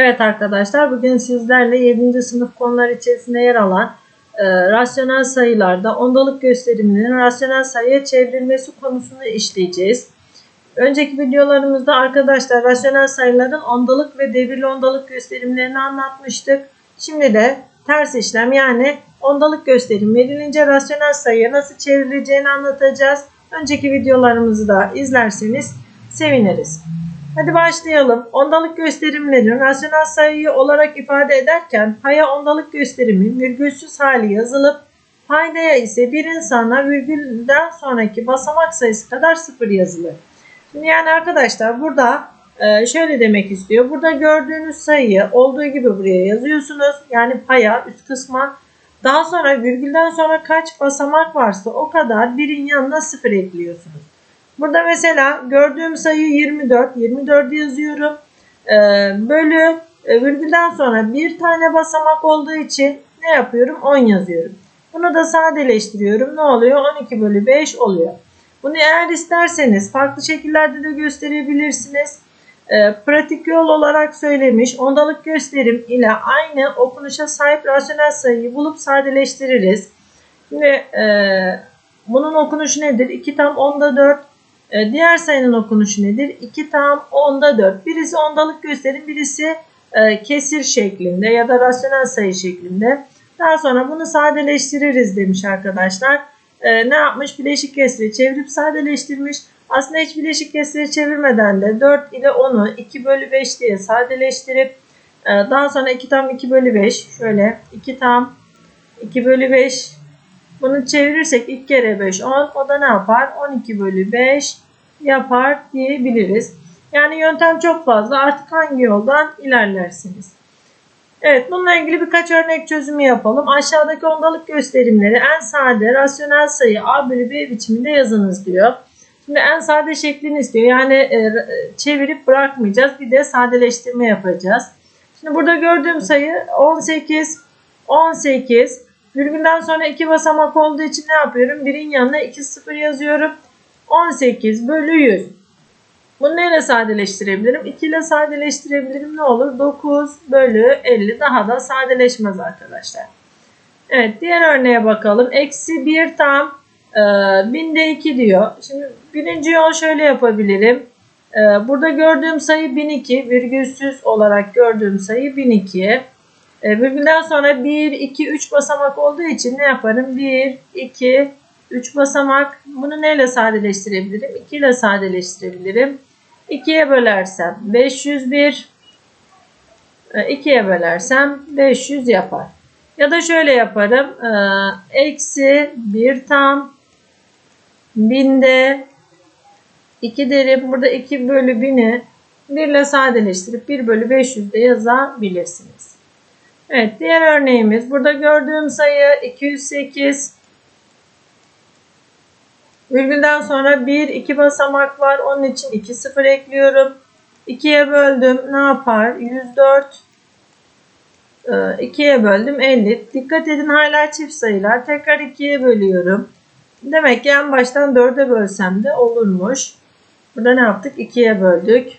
Evet arkadaşlar bugün sizlerle 7. sınıf konular içerisinde yer alan e, rasyonel sayılarda ondalık gösteriminin rasyonel sayıya çevrilmesi konusunu işleyeceğiz. Önceki videolarımızda arkadaşlar rasyonel sayıların ondalık ve devirli ondalık gösterimlerini anlatmıştık. Şimdi de ters işlem yani ondalık gösterim verilince rasyonel sayıya nasıl çevrileceğini anlatacağız. Önceki videolarımızı da izlerseniz seviniriz. Hadi başlayalım. Ondalık gösterimlerin rasyonel sayıyı olarak ifade ederken paya ondalık gösterimi virgülsüz hali yazılıp paydaya ise bir insana virgülden sonraki basamak sayısı kadar sıfır yazılır. Şimdi yani arkadaşlar burada e, şöyle demek istiyor. Burada gördüğünüz sayıyı olduğu gibi buraya yazıyorsunuz. Yani paya üst kısma. Daha sonra virgülden sonra kaç basamak varsa o kadar birin yanına sıfır ekliyorsunuz. Burada mesela gördüğüm sayı 24. 24 yazıyorum. Ee, bölü e, virgülden sonra bir tane basamak olduğu için ne yapıyorum? 10 yazıyorum. Bunu da sadeleştiriyorum. Ne oluyor? 12 bölü 5 oluyor. Bunu eğer isterseniz farklı şekillerde de gösterebilirsiniz. Ee, pratik yol olarak söylemiş ondalık gösterim ile aynı okunuşa sahip rasyonel sayıyı bulup sadeleştiririz. Şimdi e, bunun okunuşu nedir? 2 tam 10'da 4 e, diğer sayının okunuşu nedir? 2 tam 10'da 4. Birisi ondalık gösterim, birisi e, kesir şeklinde ya da rasyonel sayı şeklinde. Daha sonra bunu sadeleştiririz demiş arkadaşlar. E, ne yapmış? Bileşik kesiri çevirip sadeleştirmiş. Aslında hiç bileşik kesiri çevirmeden de 4 ile 10'u 2 bölü 5 diye sadeleştirip e, daha sonra 2 tam 2 bölü 5 şöyle 2 tam 2 bölü 5 bunu çevirirsek 2 kere 5 10 o da ne yapar? 12 bölü 5 yapar diyebiliriz. Yani yöntem çok fazla artık hangi yoldan ilerlersiniz. Evet bununla ilgili birkaç örnek çözümü yapalım. Aşağıdaki ondalık gösterimleri en sade rasyonel sayı a bölü b biçiminde yazınız diyor. Şimdi en sade şeklini istiyor. Yani e, çevirip bırakmayacağız. Bir de sadeleştirme yapacağız. Şimdi burada gördüğüm sayı 18, 18. Virgülden sonra iki basamak olduğu için ne yapıyorum? Birin yanına 2 sıfır yazıyorum. 18 bölü 100. Bunu neyle sadeleştirebilirim? 2 ile sadeleştirebilirim. Ne olur? 9 bölü 50 daha da sadeleşmez arkadaşlar. Evet diğer örneğe bakalım. Eksi 1 tam e, binde 2 diyor. Şimdi birinci yol şöyle yapabilirim. E, burada gördüğüm sayı 1002. Virgülsüz olarak gördüğüm sayı 1002. E, sonra 1, 2, 3 basamak olduğu için ne yaparım? 1, 2, 3 basamak. Bunu neyle sadeleştirebilirim? 2 ile sadeleştirebilirim. 2'ye bölersem 501. 2'ye bölersem 500 yapar. Ya da şöyle yaparım. Eksi 1 tam binde 2 derim. Burada 2 bölü 1000'i 1 ile sadeleştirip 1 bölü 500 de yazabilirsiniz. Evet diğer örneğimiz. Burada gördüğüm sayı 208. Virgülden sonra 1, 2 basamak var. Onun için 2 sıfır ekliyorum. 2'ye böldüm. Ne yapar? 104. 2'ye böldüm 50. Dikkat edin hala çift sayılar. Tekrar 2'ye bölüyorum. Demek ki en baştan 4'e bölsem de olurmuş. Burada ne yaptık? 2'ye böldük.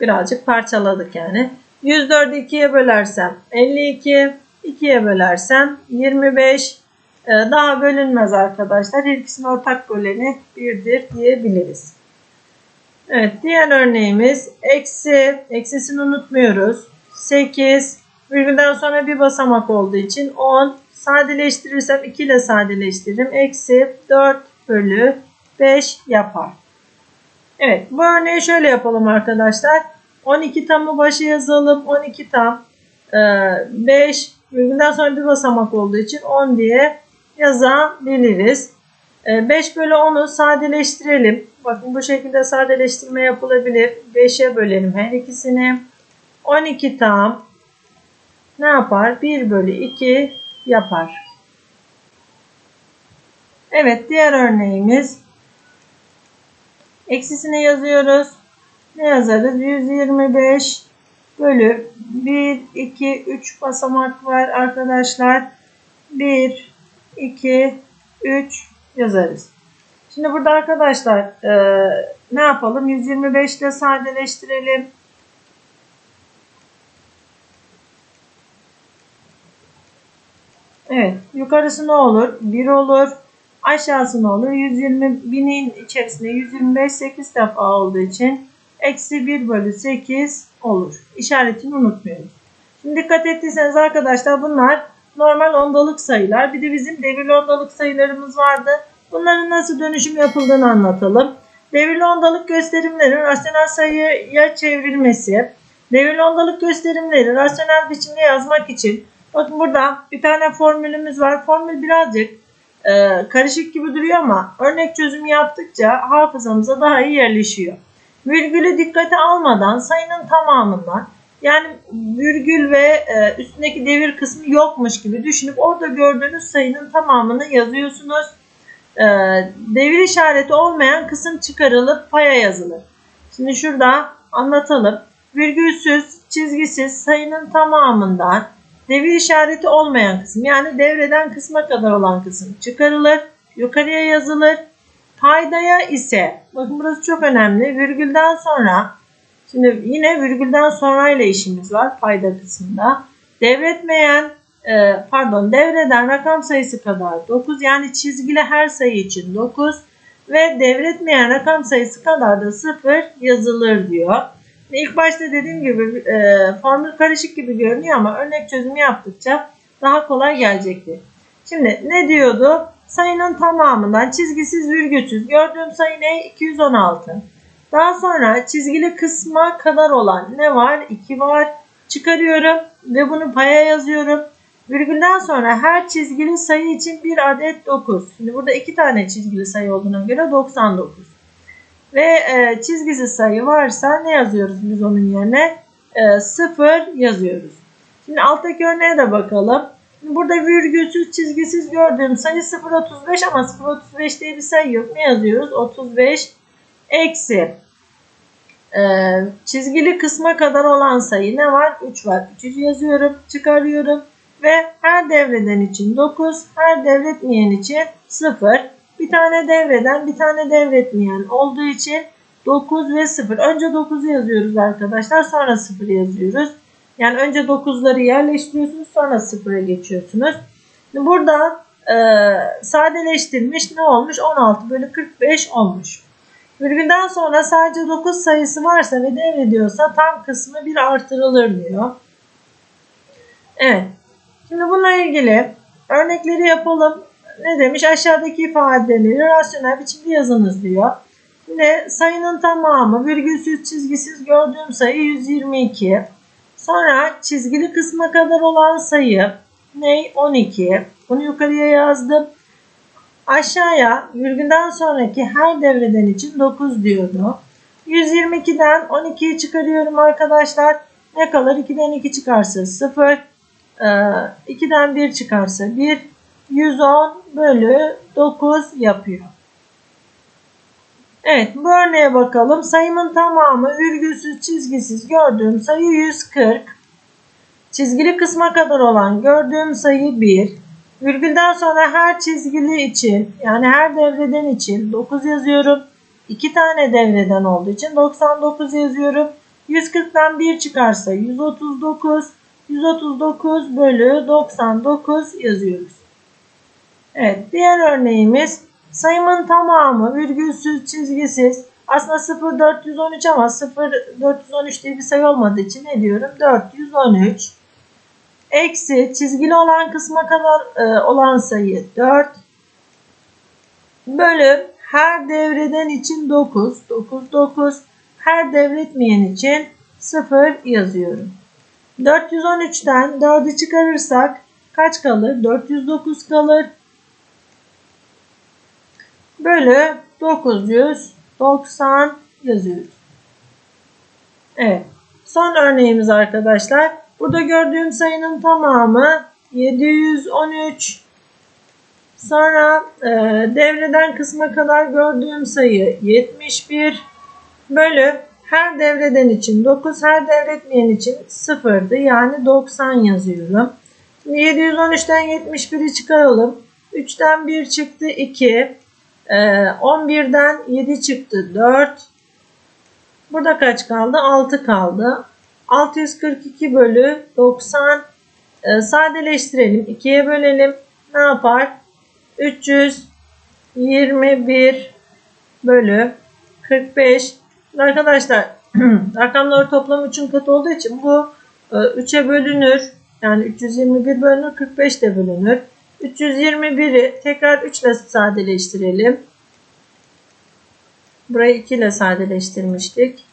Birazcık parçaladık yani. 104'ü 2'ye bölersem 52. 2'ye bölersem 25. Ee, daha bölünmez arkadaşlar. Her ikisinin ortak böleni 1'dir diyebiliriz. Evet diğer örneğimiz eksi. Eksisini unutmuyoruz. 8. Virgülden sonra bir basamak olduğu için 10. Sadeleştirirsem 2 ile sadeleştiririm. Eksi 4 bölü 5 yapar. Evet bu örneği şöyle yapalım arkadaşlar. 12 tamı başa yazalım. 12 tam 5 virgülden sonra bir basamak olduğu için 10 diye yazabiliriz. 5 bölü 10'u sadeleştirelim. Bakın bu şekilde sadeleştirme yapılabilir. 5'e bölelim her ikisini. 12 tam ne yapar? 1 bölü 2 yapar. Evet diğer örneğimiz. Eksisini yazıyoruz ne yazarız? 125 bölü 1, 2, 3 basamak var arkadaşlar. 1, 2, 3 yazarız. Şimdi burada arkadaşlar e, ne yapalım? 125 ile sadeleştirelim. Evet. Yukarısı ne olur? 1 olur. Aşağısı ne olur? 120 binin içerisinde 125 8 defa olduğu için eksi 1 bölü 8 olur. İşaretini unutmuyoruz. Şimdi dikkat ettiyseniz arkadaşlar bunlar normal ondalık sayılar. Bir de bizim devirli ondalık sayılarımız vardı. Bunların nasıl dönüşüm yapıldığını anlatalım. Devirli ondalık gösterimlerin rasyonel sayıya çevrilmesi. Devirli ondalık gösterimleri rasyonel biçimde yazmak için bakın burada bir tane formülümüz var. Formül birazcık e, karışık gibi duruyor ama örnek çözümü yaptıkça hafızamıza daha iyi yerleşiyor. Virgülü dikkate almadan sayının tamamından yani virgül ve e, üstündeki devir kısmı yokmuş gibi düşünüp orada gördüğünüz sayının tamamını yazıyorsunuz. E, devir işareti olmayan kısım çıkarılıp paya yazılır. Şimdi şurada anlatalım. Virgülsüz, çizgisiz sayının tamamından devir işareti olmayan kısım yani devreden kısma kadar olan kısım çıkarılır. Yukarıya yazılır. Paydaya ise bakın burası çok önemli. Virgülden sonra şimdi yine virgülden sonra ile işimiz var payda kısmında. Devretmeyen e, pardon devreden rakam sayısı kadar 9 yani çizgili her sayı için 9 ve devretmeyen rakam sayısı kadar da 0 yazılır diyor. İlk başta dediğim gibi e, formül karışık gibi görünüyor ama örnek çözümü yaptıkça daha kolay gelecektir. Şimdi ne diyordu? Sayının tamamından çizgisiz virgülsüz gördüğüm sayı ne? 216. Daha sonra çizgili kısma kadar olan ne var? 2 var. Çıkarıyorum ve bunu paya yazıyorum. Virgülden sonra her çizgili sayı için bir adet 9. Şimdi burada iki tane çizgili sayı olduğuna göre 99. Ve e, çizgisiz sayı varsa ne yazıyoruz biz onun yerine? E, 0 yazıyoruz. Şimdi alttaki örneğe de bakalım. Burada virgülsüz çizgisiz gördüğüm sayı 0.35 ama 0.35 diye bir sayı yok. Ne yazıyoruz? 35 eksi e, çizgili kısma kadar olan sayı ne var? 3 var. 3'ü yazıyorum. Çıkarıyorum. Ve her devreden için 9, her devretmeyen için 0. Bir tane devreden bir tane devretmeyen olduğu için 9 ve 0. Önce 9'u yazıyoruz arkadaşlar. Sonra 0 yazıyoruz. Yani önce 9'ları yerleştiriyorsunuz. Sonra 0'a geçiyorsunuz. Burada e, sadeleştirmiş ne olmuş? 16 bölü 45 olmuş. Virgülden sonra sadece 9 sayısı varsa ve devrediyorsa tam kısmı bir artırılır diyor. Evet. Şimdi bununla ilgili örnekleri yapalım. Ne demiş? Aşağıdaki ifadeleri rasyonel biçimde yazınız diyor. Şimdi sayının tamamı virgülsüz çizgisiz gördüğüm sayı 122. Sonra çizgili kısma kadar olan sayı ne? 12. Bunu yukarıya yazdım. Aşağıya virgülden sonraki her devreden için 9 diyordu. 122'den 12'yi çıkarıyorum arkadaşlar. Ne kalır? 2'den 2 çıkarsa 0. 2'den 1 çıkarsa 1. 110 bölü 9 yapıyor. Evet bu örneğe bakalım. Sayımın tamamı virgülsüz çizgisiz gördüğüm sayı 140. Çizgili kısma kadar olan gördüğüm sayı 1. Virgülden sonra her çizgili için yani her devreden için 9 yazıyorum. 2 tane devreden olduğu için 99 yazıyorum. 140'dan 1 çıkarsa 139. 139 bölü 99 yazıyoruz. Evet diğer örneğimiz sayımın tamamı virgülsüz çizgisiz aslında 0 413 ama 0 413 diye bir sayı olmadığı için ne diyorum 413 eksi çizgili olan kısma kadar e, olan sayı 4 bölü her devreden için 9 9 9 her devretmeyen için 0 yazıyorum. 413'ten 4'ü çıkarırsak kaç kalır? 409 kalır. Bölü 990 yazıyoruz. Evet. Son örneğimiz arkadaşlar. Burada gördüğüm sayının tamamı 713. Sonra e, devreden kısma kadar gördüğüm sayı 71 bölü her devreden için 9, her devretmeyen için 0'dı. Yani 90 yazıyorum. Şimdi 713'ten 71'i çıkaralım. 3'ten 1 çıktı 2. 11'den 7 çıktı 4. Burada kaç kaldı? 6 kaldı. 642 bölü 90 e, sadeleştirelim. 2'ye bölelim. Ne yapar? 321 bölü 45. Arkadaşlar rakamları toplam 3'ün katı olduğu için bu 3'e bölünür. Yani 321 bölünür 45 de bölünür. 321'i tekrar 3 ile sadeleştirelim. Burayı 2 ile sadeleştirmiştik.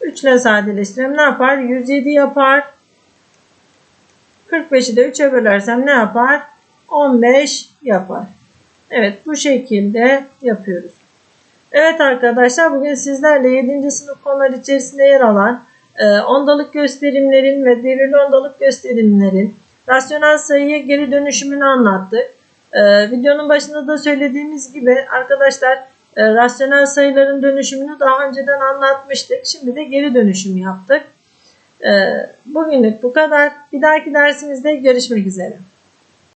3 ile sadeleştirelim. Ne yapar? 107 yapar. 45'i de 3'e bölersem ne yapar? 15 yapar. Evet bu şekilde yapıyoruz. Evet arkadaşlar bugün sizlerle 7. sınıf konular içerisinde yer alan e, ondalık gösterimlerin ve devirli ondalık gösterimlerin rasyonel sayıya geri dönüşümünü anlattık. E, videonun başında da söylediğimiz gibi arkadaşlar e, rasyonel sayıların dönüşümünü daha önceden anlatmıştık. Şimdi de geri dönüşüm yaptık. E, bugünlük bu kadar. Bir dahaki dersimizde görüşmek üzere.